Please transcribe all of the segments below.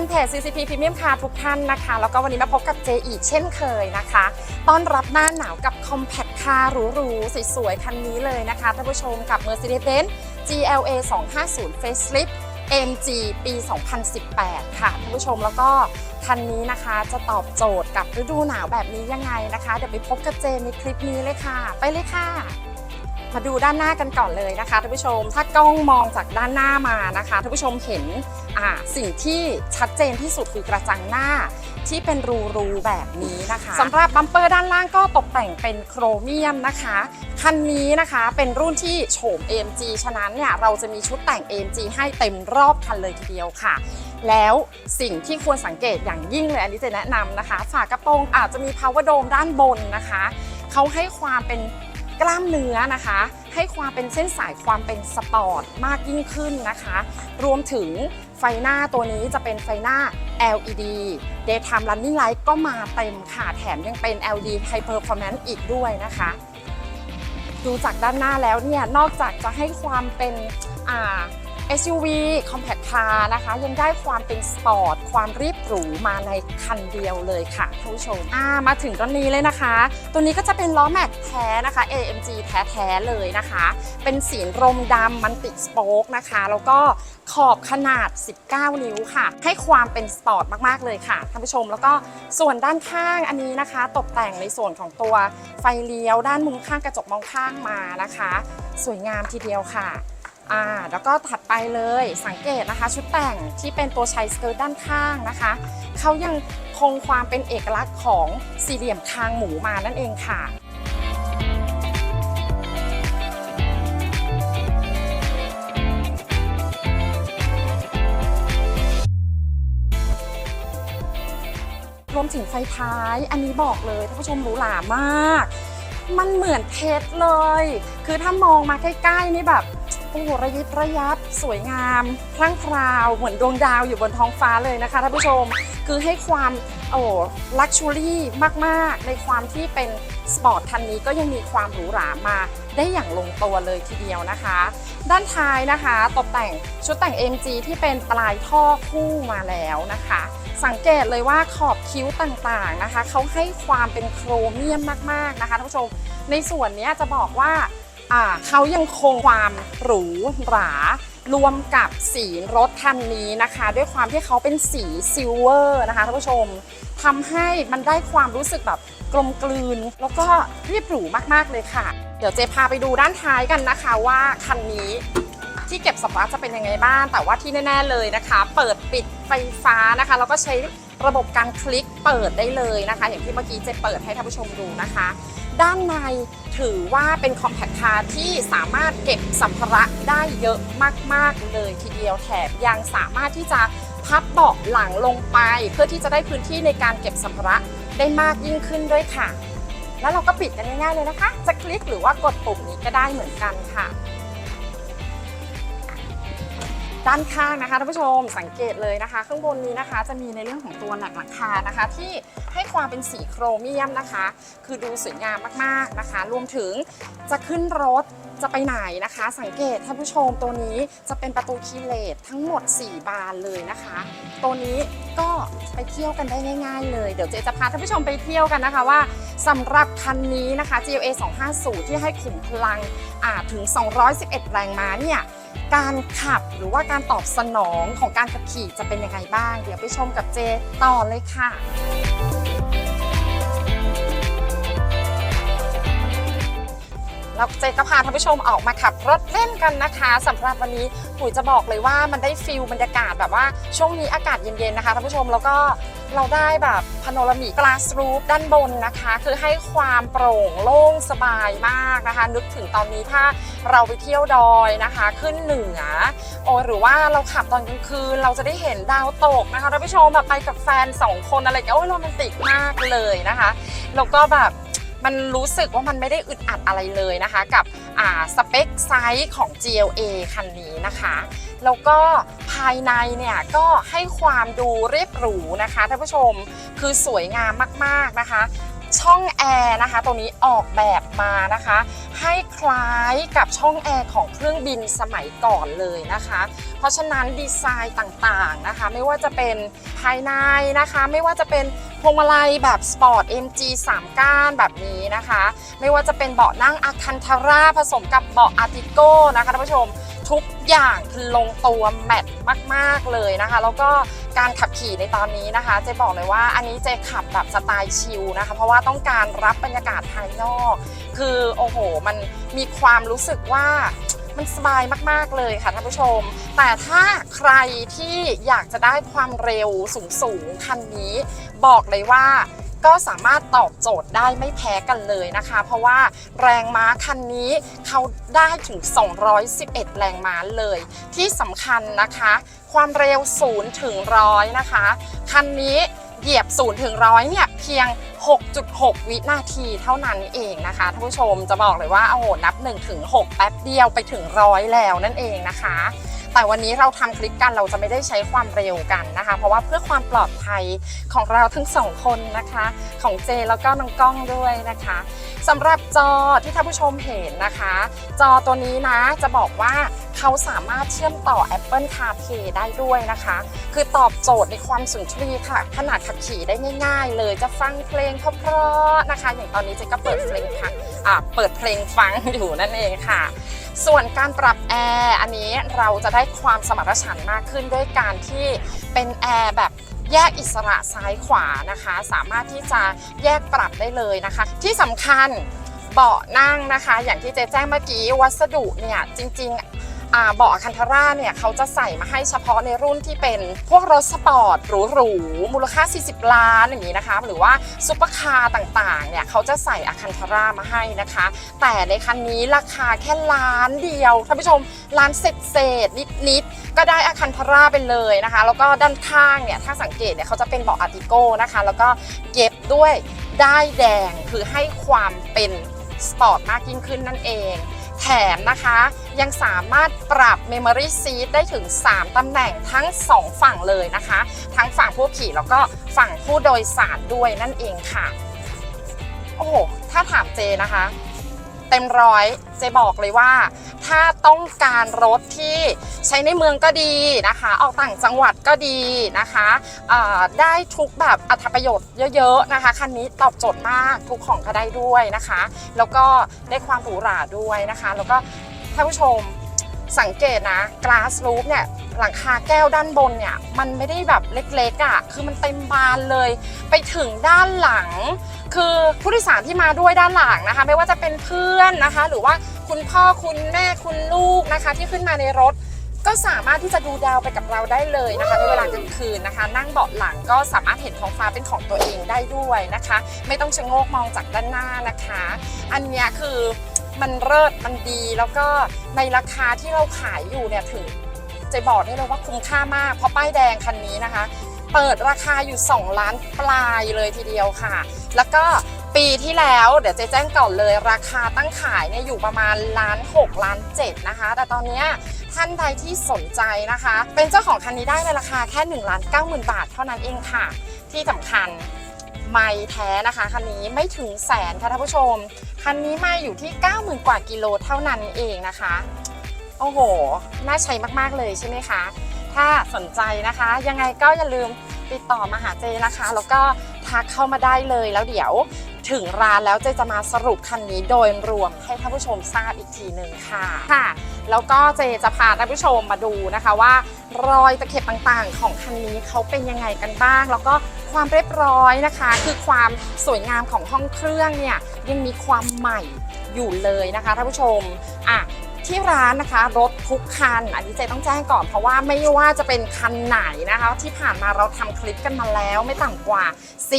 นเพจ CCP Premium Car ทุกท่านนะคะ แล้วก็วันนี้มาพบกับเจอีกเช่นเคยนะคะ ต้อนรับหน้าหนาวกับ Compact Car หรูๆสวยๆ คันนี้เลยนะคะท่านผู้ชมกับ Mercedes-Benz GLA 250 Facelift MG ปี 2018 ค่ะท่านผู้ชมแล้วก็คันนี้นะคะจะตอบโจทย์กับฤดูหนาวแบบนี้ยังไงนะคะ เดี๋ยวไปพบกับเจในคลิปนี้เลยค่ะ ไปเลยค่ะ มาดูด้านหน้ากันก่อนเลยนะคะท่านผู้ชม ถ้ากล้องมองจากด้านหน้ามานะคะท่านผู้ชมเห็น อ่าสิ่งที่ชัดเจนที่สุดคือกระจังหน้าที่เป็นรูๆแบบนี้นะคะสำหรับบัมเปอร์ด้านล่างก็ตกแต่งเป็นโครเมียมนะคะ คันนี้นะคะเป็นรุ่นที่โฉม AMG ฉะนั้นเนี่ยเราจะมีชุดแต่ง AMG ให้เต็มรอบคันเลยทีเดียวค่ะ แล้วสิ่งที่ควรสังเกตอย่างยิ่งเลยอันนี้จะแนะนำนะคะ ฝากระโปรงอาจจะมี power dome ด้านบนนะคะเขาให้ความเป็นกล้ามเนื้อนะคะ ให้ความเป็นเส้นสายความเป็นสปอร์ตมากยิ่งขึ้นนะคะ รวมถึง ไฟหน้าตัวนี้จะเป็นไฟหน้า LED daytime running light ก็มาเต็มค่ะแถมยังเป็น LED high performance อีกด้วยนะคะ ดูจากด้านหน้าแล้วเนี่ย นอกจากจะให้ความเป็นอ่า SUV compact car นะคะ ยังได้ความเป็นสปอร์ต ความรีบหรูมาในคันเดียวเลยค่ะท่านผู้ชมมาถึงตรงนี้เลยนะคะ ตัวนี้ก็จะเป็นล้อแม็กแท้นะคะ AMG แท้ ๆ เลยนะคะ เป็นสีรมดำมันติดสโป๊กนะคะ แล้วก็ ขอบขนาด 19 นิ้วค่ะ ให้ความเป็นสปอร์ตมากๆเลยค่ะท่านผู้ชม แล้วก็ส่วนด้านข้างอันนี้นะคะ ตกแต่งในส่วนของตัวไฟเลี้ยวด้านมุมข้างกระจกมองข้างมานะคะ สวยงามทีเดียวค่ะอ่าแล้วก็ถัดไปเลยสังเกตนะคะ ชุดแต่งที่เป็นตัวชายสเกิร์ตด้านข้างนะคะเขายังคงความเป็นเอกลักษณ์ของสี่เหลี่ยมคางหมูมานั่นเองค่ะ รวมถึงไฟท้าย อันนี้บอกเลยท่านผู้ชมหรูหรามาก มันเหมือนเพชรเลย คือถ้ามองมาใกล้ๆนี่แบบโอ้โหระยิบระยับ สวยงามพรั่งพราว เหมือนดวงดาวอยู่บนท้องฟ้าเลยนะคะท่านผู้ชม คือให้ความโอ้ลักชูรี่มากๆ ในความที่เป็นสปอร์ตคันนี้ก็ยังมีความหรูหรามาได้อย่างลงตัวเลยทีเดียวนะคะ ด้านท้ายนะคะ ตกแต่งชุดแต่ง MG ที่เป็นปลายท่อคู่มาแล้วนะคะ สังเกตเลยว่าขอบคิ้วต่างๆนะคะเขาให้ความเป็นโครเมียมมากๆนะคะท่านผู้ชม ในส่วนนี้จะบอกว่าอ่าเขายังคงความหรูหรารวมกับสีรถคันนี้นะคะ ด้วยความที่เขาเป็นสีซิลเวอร์นะคะท่านผู้ชมทำให้มันได้ความรู้สึกแบบกลมกลืน แล้วก็เรียบหรูมากๆเลยค่ะ เดี๋ยวเจพาไปดูด้านท้ายกันนะคะว่าคันนี้ ที่เก็บสัมภาระจะเป็นยังไงบ้าง แต่ว่าที่แน่ ๆเลยนะคะ เปิดปิดไฟฟ้านะคะ แล้วก็ใช้ระบบการคลิกเปิดได้เลยนะคะ อย่างที่เมื่อกี้เจเปิดให้ท่านผู้ชมดูนะคะ ด้านในถือว่าเป็นคอมแพคคาร์ที่สามารถเก็บสัมภาระได้เยอะมาก ๆ เลยทีเดียวแถมยังสามารถที่จะพับเบาะหลังลงไป เพื่อที่จะได้พื้นที่ในการเก็บสัมภาระได้มากยิ่งขึ้นด้วยค่ะ แล้วเราก็ปิดกันง่ายๆเลยนะคะ จะคลิกหรือว่ากดปุ่มนี้ก็ได้เหมือนกันค่ะ ด้านข้างนะคะท่านผู้ชมสังเกตเลยนะคะ ข้างบนนี้นะคะจะมีในเรื่องของตัวหนักหลังคานะคะ ที่ให้ความเป็นสีโครเมียมนะคะ คือดูสวยงามมากๆนะคะ รวมถึงจะขึ้นรถจะไปไหนนะคะ สังเกตท่านผู้ชมตัวนี้จะเป็นประตูคีเลตทั้งหมด 4 บานเลยนะคะ ตัวนี้ก็ไปเที่ยวกันได้ง่าย ๆ เลย เดี๋ยวเจจะพาท่านผู้ชมไปเที่ยวกันนะคะว่าสำหรับคันนี้นะคะ GLA 250 ที่ให้ขุมพลังอาถึง 211 แรงม้าเนี่ย การขับหรือว่าการตอบสนองของการขับขี่จะเป็นยังไงบ้าง เดี๋ยวไปชมกับเจต่อเลยค่ะ แล้วเจก็พาท่านผู้ชมออกมาขับรถเล่นกันนะคะสำหรับวันนี้ปุ๋ยจะบอกเลยว่ามันได้ฟิลบรรยากาศแบบว่าช่วงนี้อากาศเย็นๆนะคะท่านผู้ชมแล้วก็เราได้แบบพาโนรามิกกลาสรูฟด้านบนนะคะ คือให้ความโปร่งโล่งสบายมากนะคะ นึกถึงตอนนี้ถ้าเราไปเที่ยวดอยนะคะ ขึ้นเหนือโอหรือว่าเราขับตอนกลางคืนเราจะได้เห็นดาวตกนะคะท่านผู้ชมแบบไปกับแฟนสองคนอะไรเงี้ยโอ้ยโรแมนติกมากเลยนะคะแล้วก็แบบ มันรู้สึกว่ามันไม่ได้อึดอัดอะไรเลยนะคะกับสเปคไซส์ของ GLA คันนี้นะคะแล้วก็ภายในเนี่ยก็ให้ความดูเรียบหรูนะคะท่านผู้ชมคือสวยงามมากๆนะคะชช่องแอร์นะคะตัวนี้ออกแบบมานะคะ ให้คล้ายกับช่องแอร์ของเครื่องบินสมัยก่อนเลยนะคะ เพราะฉะนั้นดีไซน์ต่างๆนะคะ ไม่ว่าจะเป็นภายในนะคะ ไม่ว่าจะเป็น พวงมาลัยแบบสปอร์ต MG 3 ก้านแบบนี้นะคะ ไม่ว่าจะเป็นเบาะนั่งอาคันทาร่าผสมกับเบาะอาร์ติโก้นะคะท่านผู้ชมทุกอย่างคือลงตัวแมทมาก ๆ เลยนะคะ แล้วก็การขับขี่ในตอนนี้นะคะ เจบอกเลยว่าอันนี้เจขับแบบสไตล์ชิลนะคะ เพราะว่าต้องการรับบรรยากาศภายนอก คือโอ้โห มันมีความรู้สึกว่า มันสบายมากๆเลยค่ะท่านผู้ชม แต่ถ้าใครที่อยากจะได้ความเร็วสูงๆคันนี้ บอกเลยว่าก็สามารถตอบโจทย์ได้ไม่แพ้กันเลยนะคะ เพราะว่าแรงม้าคันนี้เขาได้ถึง 211 แรงม้าเลย ที่สำคัญนะคะ ความเร็ว0ถึง100นะคะ คันนี้ เหยียบ0ถึงร้อยเนี่ยเพียง 6.6 วินาทีเท่านั้นเองนะคะท่านผู้ชมจะบอกเลยว่าโอ้โหนับ1ถึง6แป๊บเดียวไปถึงร้อยแล้วนั่นเองนะคะ แต่วันนี้เราทำคลิปกันเราจะไม่ได้ใช้ความเร็วกันนะคะ เพราะว่าเพื่อความปลอดภัยของเราทั้งสองคนนะคะ ของเจแล้วก็น้องก้องด้วยนะคะสำหรับจอที่ท่านผู้ชมเห็นนะคะ จอตัวนี้นะจะบอกว่าเขาสามารถเชื่อมต่อ Apple CarPlay ได้ด้วยนะคะ คือตอบโจทย์ในความสุนทรีย์ค่ะ ขนาดขับขี่ได้ง่าย ๆ เลยจะฟังเพลงเพราะๆนะคะ อย่างตอนนี้เจก็เปิดเพลงค่ะเปิดเพลงฟังอยู่นั่นเองค่ะ ส่วนการปรับแอร์อันนี้เราจะได้ความสมรรถฉันท์มากขึ้นด้วยการที่เป็นแอร์แบบแยกอิสระซ้ายขวานะคะ สามารถที่จะแยกปรับได้เลยนะคะ ที่สำคัญเบาะนั่งนะคะ อย่างที่เจ๊แจ้งเมื่อกี้วัสดุเนี่ยจริง ๆ เบาะคันทาร่าเนี่ยเขาจะใส่มาให้เฉพาะในรุ่นที่เป็นพวกรถสปอร์ตหรูๆมูลค่า 40 ล้านอย่างนี้นะคะหรือว่าซุปเปอร์คาร์ต่างๆเนี่ยเขาจะใส่อาคันทาร่ามาให้นะคะ แต่ในคันนี้ราคาแค่ล้านเดียวท่านผู้ชมล้านเศษเศษนิดๆก็ได้อาคันทาร่าไปเลยนะคะ แล้วก็ด้านข้างเนี่ยถ้าสังเกตเนี่ยเขาจะเป็นเบาะอาร์ติโก้นะคะ แล้วก็เย็บด้วยได้ายแดงคือให้ความเป็นสปอร์ตมากยิ่งขึ้นนั่นเอง แถมนะคะยังสามารถปรับ Memory Seat ได้ถึง 3ตำแหน่งทั้ง 2 ฝั่งเลยนะคะ ทั้งฝั่งผู้ขี่แล้วก็ฝั่งผู้โดยสารด้วยนั่นเองค่ะ โอ้โห ถ้าถามเจนะคะ เต็มร้อยเจบอกเลยว่า ถ้าต้องการรถที่ใช้ในเมืองก็ดีนะคะ ออกต่างจังหวัดก็ดีนะคะได้ทุกแบบอัตประโยชน์เยอะๆนะคะคันนี้ตอบโจทย์มากทุกของก็ได้ด้วยนะคะ แล้วก็ได้ความหรูหราด้วยนะคะ แล้วก็ท่านผู้ชม สังเกตนะ glass roof เนี่ยหลังคาแก้วด้านบนเนี่ยมันไม่ได้แบบเล็กๆอะ่ะคือมันเต็มบานเลย ไปถึงด้านหลัง คือผู้โดยสารที่มาด้วยด้านหลังนะคะ ไม่ว่าจะเป็นเพื่อนนะคะ หรือว่าคุณพ่อคุณแม่คุณลูกนะคะ ที่ขึ้นมาในรถก็สามารถที่จะดูดาวไปกับเราได้เลยนะคะในเวลากลางคืนนะคะ นั่งเบาะหลังก็สามารถเห็นท้องฟ้าเป็นของตัวเองได้ด้วยนะคะ ไม่ต้องชะโงกมองจากด้านหน้านะคะ อันเนี้ยคือ มันเลิศมันดีแล้วก็ในราคาที่เราขายอยู่เนี่ยถึงจะบอกได้เลยว่าคุ้มค่ามาก เพราะป้ายแดงคันนี้นะคะ เปิดราคาอยู่ 2 ล้านปลายเลยทีเดียวค่ะ แล้วก็ปีที่แล้วเดี๋ยวจะแจ้งก่อนเลย ราคาตั้งขายเนี่ยอยู่ประมาณล้าน6ล้าน7นะคะ แต่ตอนนี้ท่านใดที่สนใจนะคะ เป็นเจ้าของคันนี้ได้ในราคาแค่1ล้าน9 0,000 บาทเท่านั้นเองค่ะ ที่สำคัญ ไม่แท้นะคะคันนี้ไม่ถึงแสนค่ะท่านผู้ชม คันนี้ไม่อยู่ที่ 90,000 กว่ากิโลเท่านั้นเองนะคะ โอ้โห น่าใช้มากๆเลยใช่ไหมคะ ถ้าสนใจนะคะ ยังไงก็อย่าลืมติดต่อมาหาเจนะคะ แล้วก็ทักเข้ามาได้เลยแล้วเดี๋ยวถึงร้านแล้วเจจะมาสรุปคันนี้โดยรวมให้ท่านผู้ชมทราบอีกทีหนึ่งค่ะค่ะ แล้วก็เจจะพาท่านผู้ชมมาดูนะคะว่า รอยตะเข็บต่างๆ ของคันนี้เขาเป็นยังไงกันบ้าง แล้วก็ ความเรียบร้อยนะคะ คือความสวยงามของห้องเครื่องเนี่ยยังมีความใหม่อยู่เลยนะคะท่านผู้ชมอะ ที่ร้านนะคะ รถทุกคันอันนี้เจต้องแจ้งก่อนเพราะว่าไม่ว่าจะเป็นคันไหนนะคะ ที่ผ่านมาเราทำคลิปกันมาแล้วไม่ต่ำกว่า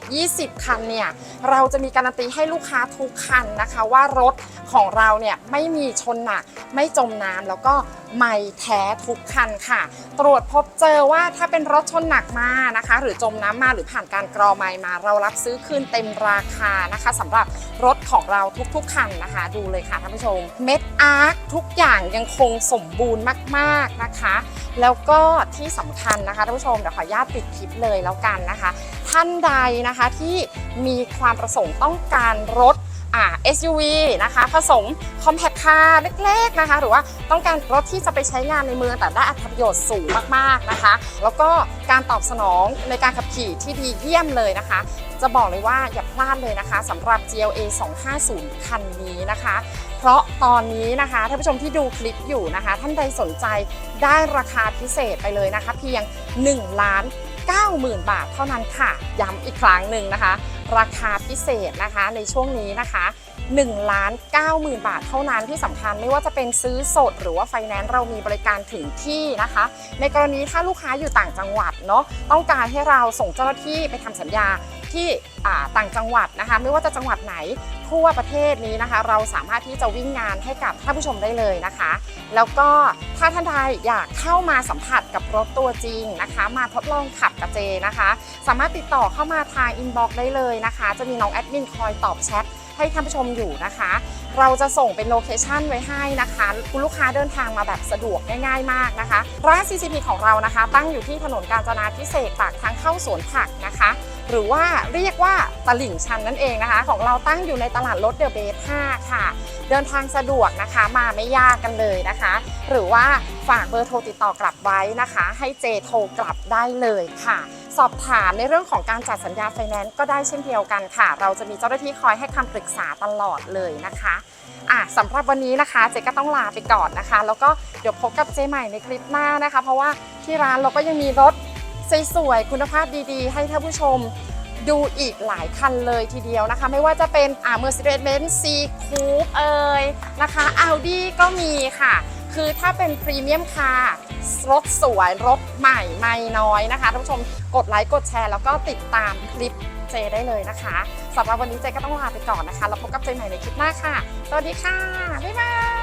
10-20 คันเนี่ย เราจะมีการันตีให้ลูกค้าทุกคันนะคะ ว่ารถของเราเนี่ยไม่มีชนหนักไม่จมน้ำแล้วก็ไม่แท้ทุกคันค่ะ ตรวจพบเจอว่าถ้าเป็นรถชนหนักมานะคะ หรือจมน้ำมาหรือผ่านการกรอไมล์มา เรารับซื้อคืนเต็มราคานะคะสำหรับรถของเราทุกๆคันนะคะ ดูเลยค่ะท่านผู้ชมเม็ดอาร์คทุกอย่างยังคงสมบูรณ์มาก ๆนะคะ แล้วก็ที่สำคัญนะคะท่านผู้ชมเดี๋ยวขออนุญาตปิดคลิปเลยแล้วกันนะคะ ท่านใดนะคะที่มีความประสงค์ต้องการรถอ่า SUV นะคะผสม Compact Car เล็กๆนะคะ หรือว่าต้องการรถที่จะไปใช้งานในเมืองแต่ได้อัตประโยชน์สูงมากๆนะคะ แล้วก็การตอบสนองในการขับขี่ที่ดีเยี่ยมเลยนะคะ จะบอกเลยว่าอย่าพลาดเลยนะคะสำหรับ GLA 250 คันนี้นะคะ เพราะตอนนี้นะคะท่านผู้ชมที่ดูคลิปอยู่นะคะ ท่านใดสนใจได้ราคาพิเศษไปเลยนะคะ เพียง1ล้าน90,000 บาทเท่านั้นค่ะ ย้ำอีกครั้งหนึ่งนะคะ ราคาพิเศษนะคะในช่วงนี้นะคะ1ล้าน90,000 บาทเท่านั้นที่สำคัญไม่ว่าจะเป็นซื้อสดหรือว่าไฟแนนซ์เรามีบริการถึงที่นะคะ ในกรณีถ้าลูกค้าอยู่ต่างจังหวัดเนาะต้องการให้เราส่งเจ้าหน้าที่ไปทำสัญญา ที่ต่างจังหวัดนะคะ ไม่ว่าจะจังหวัดไหนทั่วประเทศนี้นะคะ เราสามารถที่จะวิ่งงานให้กับท่านผู้ชมได้เลยนะคะ แล้วก็ถ้าท่านใดอยากเข้ามาสัมผัสกับรถตัวจริงนะคะ มาทดลองขับกับเจนะคะ สามารถติดต่อเข้ามาทางอินบ็อกซ์ได้เลยนะคะ จะมีน้องแอดมินคอยตอบแชท ให้ท่านผู้ชมอยู่นะคะ เราจะส่งเป็นโลเคชันไว้ให้นะคะ คุณลูกค้าเดินทางมาแบบสะดวกง่ายๆมากนะคะร้าน CCP ของเรานะคะ ตั้งอยู่ที่ถนนกาญจนาพิเศษปากทางเข้าสวนผักนะคะ หรือว่าเรียกว่าตลิ่งชันนั่นเองนะคะ ของเราตั้งอยู่ในตลาดรถเดอะเบส5ค่ะ เดินทางสะดวกนะคะมาไม่ยากกันเลยนะคะ หรือว่าฝากเบอร์โทรติดต่อกลับไว้นะคะ ให้เจโทรกลับได้เลยค่ะ สอบถามในเรื่องของการจัดสัญญาไฟแนนซ์ก็ได้เช่นเดียวกันค่ะ เราจะมีเจ้าหน้าที่คอยให้คำปรึกษาตลอดเลยนะคะอะสำหรับวันนี้นะคะเจ๊ก็ต้องลาไปก่อนนะคะ แล้วก็เดี๋ยวพบกับเจ๊ใหม่ในคลิปหน้านะคะ เพราะว่าที่ร้านเราก็ยังมีรถสวยๆคุณภาพดีๆ ให้ท่านผู้ชมดูอีกหลายคันเลยทีเดียวนะคะ ไม่ว่าจะเป็นอ่า Mercedes-Benz C Coupe เอ่ยนะคะ Audi ก็มีค่ะ คือถ้าเป็นพรีเมียมคาร์รถสวยรถใหม่ไม่น้อยนะคะท่านผู้ชมกดไลค์กดแชร์แล้วก็ติดตามคลิปเจได้เลยนะคะสำหรับวันนี้เจก็ต้องลาไปก่อนนะคะ แล้วพบกับเจใหม่ในคลิปหน้าค่ะ สวัสดีค่ะ บ๊ายบาย